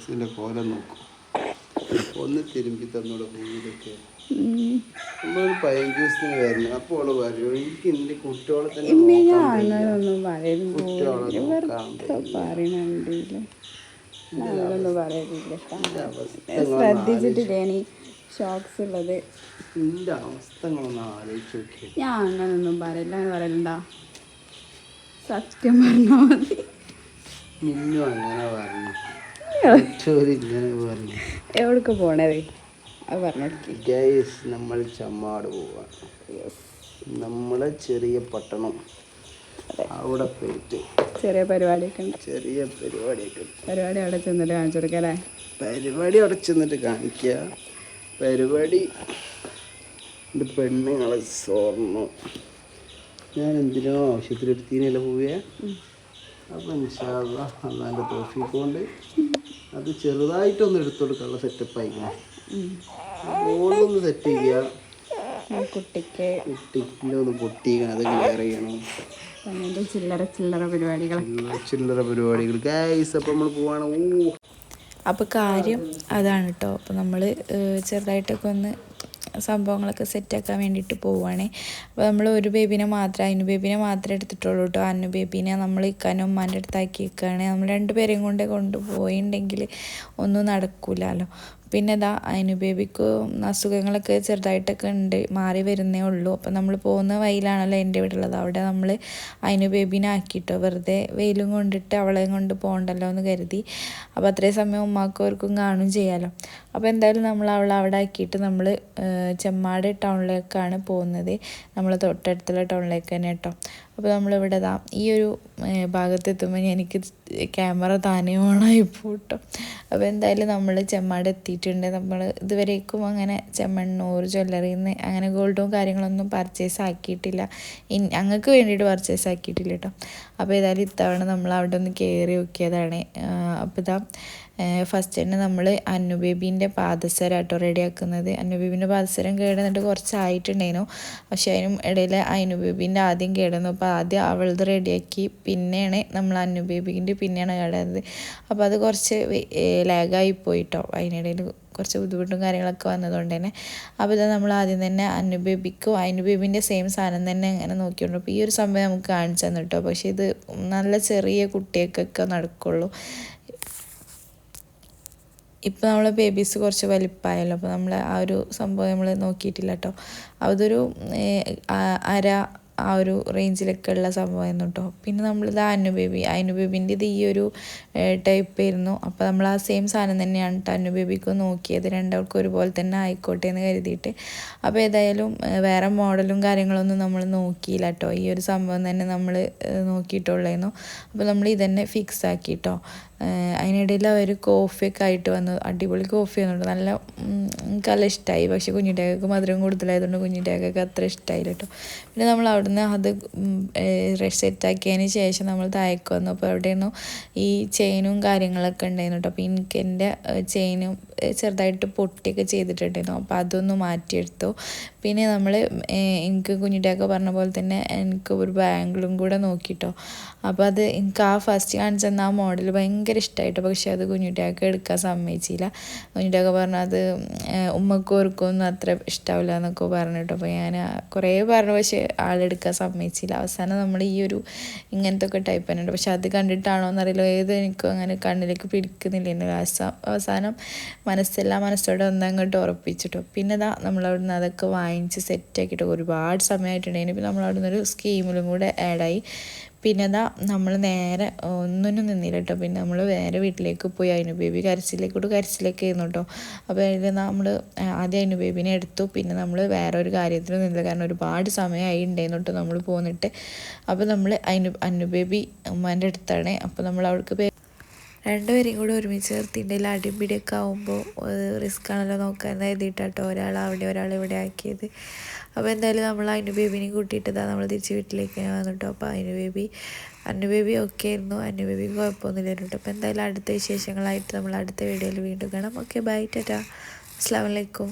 ഷോക്സിന്റെ കോലം നോക്കും. ഒന്ന് തിരുമ്പി തന്നോട് പൂവിലൊക്കെ നമ്മളൊരു പതിനഞ്ച് ദിവസത്തിന് വരണം. അപ്പോൾ അവൾ പറയും എനിക്ക് എന്റെ കുട്ടികളെ തന്നെ ഇമ്മ ഞാൻ നോക്കാൻ വയ്യ. അങ്ങനൊന്നും പറയുന്നു കുട്ടികളെ നോക്കാൻ വെറുതെ പറയണില്ല അങ്ങനൊന്നും പറയലില്ല എന്റെ ശ്രദ്ധിച്ചിട്ടില്ലേനി ഷോക്സ് ഉള്ളത്? എന്റെ അവസ്ഥകളൊന്നും ആലോചിച്ച് നോക്കി ഞാൻ അങ്ങനൊന്നും പറയില്ല. അങ്ങനെ പറയലുണ്ടാ? സത്യം പറഞ്ഞാൽ മതി. മിന്നു അങ്ങനെ പറഞ്ഞു. എവിടേക്ക് പോണത്? അത് പറഞ്ഞോക്കി ഗൈസ് നമ്മൾ ചമ്മാട് പോവാണ്. നമ്മളെ ചെറിയ പട്ടണം. അവിടെ പോയിട്ട്. ചെറിയ പരിപാടിയൊക്കെ ഉണ്ട്. ചെറിയ പരിപാടിയൊക്കെ പരിപാടി അവിടെ ചെന്നിട്ട് കാണിച്ചു കൊടുക്കല്ലേ പരിപാടി അവിടെ ചെന്നിട്ട് കാണിക്കുക പരിപാടി എന്റെ പെണ്ണുങ്ങളെ സ്വർണം. ഞാൻ എന്തിനോ ആവശ്യത്തിലെടുത്തീനല്ല പോവുക അപ്പം നിഷാദ അന്നാന്റെ തോഫിക്ക് കൊണ്ട് അത് ചെറുതായിട്ടൊന്ന് എടുത്തുകൊടുക്കാനുള്ള സെറ്റപ്പ് ആയിക്കണം ഓളൊന്ന് സെറ്റ് ചെയ്യുക. കുട്ടിക്ക്. കുട്ടിക്കിന്റെ ഒന്ന് പൊട്ടിക്കണം അത് ക്ലിയർ ചെയ്യണം. അങ്ങനത്തെ ചില്ലറ ചില്ലറ പരിപാടികൾ ചില്ലറ പരിപാടികൾ. ഗൈസ് അപ്പം നമ്മൾ പോവാണ്. ഓ. അപ്പോൾ കാര്യം അതാണ് കേട്ടോ അപ്പോൾ നമ്മൾ ചെറുതായിട്ടൊക്കെ ഒന്ന് സംഭവങ്ങളൊക്കെ സെറ്റാക്കാൻ വേണ്ടിയിട്ട് പോവുകയാണേ അപ്പോൾ നമ്മൾ ഒരു ബേബിനെ മാത്രമേ അതിന് ബേബിനെ മാത്രമേ എടുത്തിട്ടുള്ളൂ കേട്ടോ അനു ബേബിനെ നമ്മൾ ഇക്കാനും ഉമ്മാന്റെ അടുത്താക്കി വെക്കുകയാണ് നമ്മൾ രണ്ടുപേരെയും കൊണ്ട് കൊണ്ടുപോയിണ്ടെങ്കിൽ ഒന്നും നടക്കൂലല്ലോ. പിന്നെ ഇതാ അതിന് ബേബിക്ക് അസുഖങ്ങളൊക്കെ ചെറുതായിട്ടൊക്കെ ഉണ്ട്. മാറി വരുന്നേ ഉള്ളൂ. അപ്പം നമ്മൾ പോകുന്ന വഴിയിലാണല്ലോ എന്റെ വീടുള്ളത് അവിടെ നമ്മൾ അനുബേബിനെ ബേബീനെ ആക്കിയിട്ടോ. വെറുതെ വെയിലും കൊണ്ടിട്ട് അവളെയും കൊണ്ട് പോകണ്ടല്ലോ എന്ന് കരുതി. അപ്പോൾ അത്രയും സമയം ഉമ്മാക്കവർക്കും കാണും ചെയ്യാമല്ലോ അപ്പോൾ എന്തായാലും നമ്മൾ അവളെ അവിടെ ആക്കിയിട്ട് നമ്മൾ ചെമ്മാട് ടൗണിലേക്കാണ് പോകുന്നത്. നമ്മൾ തൊട്ടടുത്തുള്ള ടൗണിലേക്ക് തന്നെ കേട്ടോ. അപ്പോൾ നമ്മളിവിടെ ദാ ഈ ഒരു ഭാഗത്ത് ഭാഗത്തെത്തുമ്പോൾ എനിക്ക് ക്യാമറ താനേ ഓണായി പോട്ടോ. അപ്പോൾ എന്തായാലും നമ്മൾ ചെമ്മാട് എത്തിയിട്ടുണ്ട്. നമ്മൾ ഇതുവരേക്കും അങ്ങനെ ചെമ്മണ്ണൂർ ജ്വല്ലറിയിൽ നിന്ന് അങ്ങനെ ഗോൾഡും കാര്യങ്ങളൊന്നും പർച്ചേസ് ആക്കിയിട്ടില്ല. ഞങ്ങൾക്ക് വേണ്ടിയിട്ട് പർച്ചേസ് ആക്കിയിട്ടില്ല കേട്ടോ അപ്പോൾ ഏതായാലും ഇത്തവണ നമ്മൾ അവിടെ ഒന്ന് കയറി നോക്കിയതാണ്. അപ്പോൾ ഇതാ ഫസ്റ്റ് തന്നെ നമ്മൾ അന്നുബേബീന്റെ പാദസരം കേട്ടോ റെഡിയാക്കുന്നത്. അന്നുബേബീന്റെ പാദസരം കേടുന്നിട്ട് കുറച്ചായിട്ടുണ്ടായിരുന്നു. പക്ഷേ അതിനും ഇടയിൽ അന്നുബേബീന്റെ ആദ്യം കേടുന്നു. അപ്പോൾ ആദ്യം അവളത് റെഡിയാക്കി പിന്നെയാണ് നമ്മൾ അന്നുബേബീന്റെ പിന്നെയാണ് കേടുന്നത്. അപ്പോൾ അത് കുറച്ച് ലാഗായി പോയിട്ടോ. അതിനിടയിൽ കുറച്ച് ബുദ്ധിമുട്ടും കാര്യങ്ങളൊക്കെ വന്നതുകൊണ്ട് തന്നെ. അപ്പോൾ ഇത് നമ്മൾ ആദ്യം തന്നെ അന്നുബേബിക്കും അന്നുബേബിന്റെ സെയിം സാധനം തന്നെ അങ്ങനെ നോക്കിയുണ്ട് അപ്പോൾ ഈ ഒരു സംഭവം നമുക്ക് കാണിച്ചു തന്നു കേട്ടോ പക്ഷേ ഇത് നല്ല ചെറിയ കുട്ടികൾക്കൊക്കെ നടക്കുള്ളൂ. ഇപ്പം നമ്മളെ ബേബീസ് കുറച്ച് വലിപ്പമായല്ലോ. അപ്പോൾ നമ്മൾ ആ ഒരു സംഭവം നമ്മൾ നോക്കിയിട്ടില്ല കേട്ടോ. അതൊരു അര ആ ഒരു റേഞ്ചിലൊക്കെ ഉള്ള സംഭവമായിരുന്നു കേട്ടോ. പിന്നെ നമ്മളിത് അന്നു ബേബി അന്നു ബേബിന്റെ ഇത് ഈ ഒരു ടൈപ്പ് ആയിരുന്നു. അപ്പോൾ നമ്മൾ ആ സെയിം സാധനം തന്നെയാണ് കേട്ടോ അന്നു ബേബിക്ക് നോക്കിയത്. രണ്ടാൾക്കും ഒരുപോലെ തന്നെ ആയിക്കോട്ടെ എന്ന് കരുതിയിട്ട്. അപ്പോൾ ഏതായാലും വേറെ മോഡലും കാര്യങ്ങളൊന്നും നമ്മൾ നോക്കിയില്ല കേട്ടോ ഈ ഒരു സംഭവം തന്നെ നമ്മൾ നോക്കിയിട്ടുള്ളായിരുന്നു. അപ്പോൾ നമ്മൾ ഇതന്നെ ഫിക്സ് ആക്കി കേട്ടോ അതിനിടയിൽ അവർ കോഫിയൊക്കെ ആയിട്ട് വന്നു അടിപൊളി കോഫി വന്നിട്ട് നല്ല ഉം, എനിക്ക് നല്ല ഇഷ്ടമായി പക്ഷേ കുഞ്ഞിട്ടേക്കൊക്കെ മധുരം കൂടുതലായതുകൊണ്ട് കുഞ്ഞിട്ടേക്കൊക്കെ അത്ര ഇഷ്ടമായില്ല കേട്ടോ. പിന്നെ നമ്മൾ അവിടുന്ന് അത് സെറ്റാക്കിയതിന് ശേഷം നമ്മൾ താഴേക്ക് വന്നു. അപ്പോൾ അവിടെയായിരുന്നു ഈ ചെയിനും കാര്യങ്ങളൊക്കെ ഉണ്ടായിരുന്നു കേട്ടോ. അപ്പോൾ എനിക്ക് എന്റെ ചെയിനും ചെറുതായിട്ട് പൊട്ടിയൊക്കെ ചെയ്തിട്ടുണ്ടായിരുന്നു. അപ്പോൾ അതൊന്ന് മാറ്റിയെടുത്തു. പിന്നെ നമ്മൾ എനിക്ക് കുഞ്ഞിട്ടൊക്കെ പറഞ്ഞ പോലെ തന്നെ എനിക്ക് ഒരു ബാംഗിളും കൂടെ നോക്കിട്ടോ. അപ്പോൾ അത് എനിക്ക് ആ ഫസ്റ്റ് കാണിച്ചു തന്ന ആ മോഡൽ ഭയങ്കര ഇഷ്ടമായിട്ട്. പക്ഷേ അത് കുഞ്ഞിട്ടൊക്കെ എടുക്കാൻ സമ്മതിച്ചില്ല. കുഞ്ഞിട്ടൊക്കെ പറഞ്ഞു അത് ഉമ്മക്കോർക്കൊന്നും അത്ര ഇഷ്ടാവില്ല എന്നൊക്കെ പറഞ്ഞിട്ടോ അപ്പോൾ ഞാൻ കുറേ പറഞ്ഞു പക്ഷേ ആളെടുക്കാൻ സമ്മതിച്ചില്ല. അവസാനം നമ്മൾ ഈ ഒരു ഇങ്ങനത്തെ ഒക്കെ ടൈപ്പ് തന്നെ ഉണ്ട്. പക്ഷെ അത് കണ്ടിട്ടാണോ എന്നറിയില്ല. ഏത് എനിക്കും അങ്ങനെ കണ്ണിലേക്ക് പിടിക്കുന്നില്ല ലാസ്റ്റ് അവസാനം മനസ്സെല്ലാം മനസ്സോടെ ഒന്നങ്ങോട്ട് ഉറപ്പിച്ചിട്ടോ. പിന്നെ ഇതാ നമ്മളവിടെ നിന്ന് അതൊക്കെ വാങ്ങിച്ച് സെറ്റാക്കിയിട്ട് ഒരുപാട് സമയമായിട്ടുണ്ടെങ്കിൽ പിന്നെ നമ്മളവിടെ നിന്നൊരു സ്കീമിലും കൂടെ ആഡായി പിന്നെ ഇതാ നമ്മൾ നേരെ ഒന്നിനും നിന്നില്ല കേട്ടോ പിന്നെ നമ്മൾ നേരെ വീട്ടിലേക്ക് പോയി. അതിനു ബേബി കരച്ചിലേക്കോട്ട് കരച്ചിലേക്ക് ആയിരുന്നു കേട്ടോ അപ്പോൾ അതിൽ നമ്മൾ ആദ്യം അതിനു ബേബിനെ എടുത്തു. പിന്നെ നമ്മൾ വേറെ ഒരു കാര്യത്തിന് നിന്നില്ല. കാരണം ഒരുപാട് സമയമായി ഉണ്ടായിരുന്നു കേട്ടോ നമ്മൾ പോന്നിട്ട്. അപ്പോൾ നമ്മൾ അതിനു അനു ബേബി ഉമ്മാന്റെ അടുത്താണ്. അപ്പോൾ നമ്മൾ അവൾക്ക് രണ്ടുപേരെയും കൂടെ ഒരുമിച്ച് നിർത്തിയിട്ടുണ്ടെങ്കിൽ അടിപിടിയൊക്കെ ആകുമ്പോൾ റിസ്ക് ആണല്ലോ നോക്കാൻ എഴുതിയിട്ടോ ഒരാൾ അവിടെ ഒരാൾ ഇവിടെ ആക്കിയത്. അപ്പോൾ എന്തായാലും നമ്മൾ അതിന്റെ ബേബിനെയും കൂട്ടിയിട്ട് ഇതാ നമ്മൾ തിരിച്ച് വീട്ടിലേക്ക് വന്നിട്ടോ. അപ്പോൾ Anu baby Anu baby okay ആയിരുന്നു. അനു ബേബി കുഴപ്പമൊന്നുമില്ല കേട്ടോ. അപ്പോൾ എന്തായാലും അടുത്ത വിശേഷങ്ങളായിട്ട് നമ്മൾ അടുത്ത വീഡിയോയിൽ വീണ്ടും കാണാം. Okay bye tata. അസ്സാം വലൈക്കും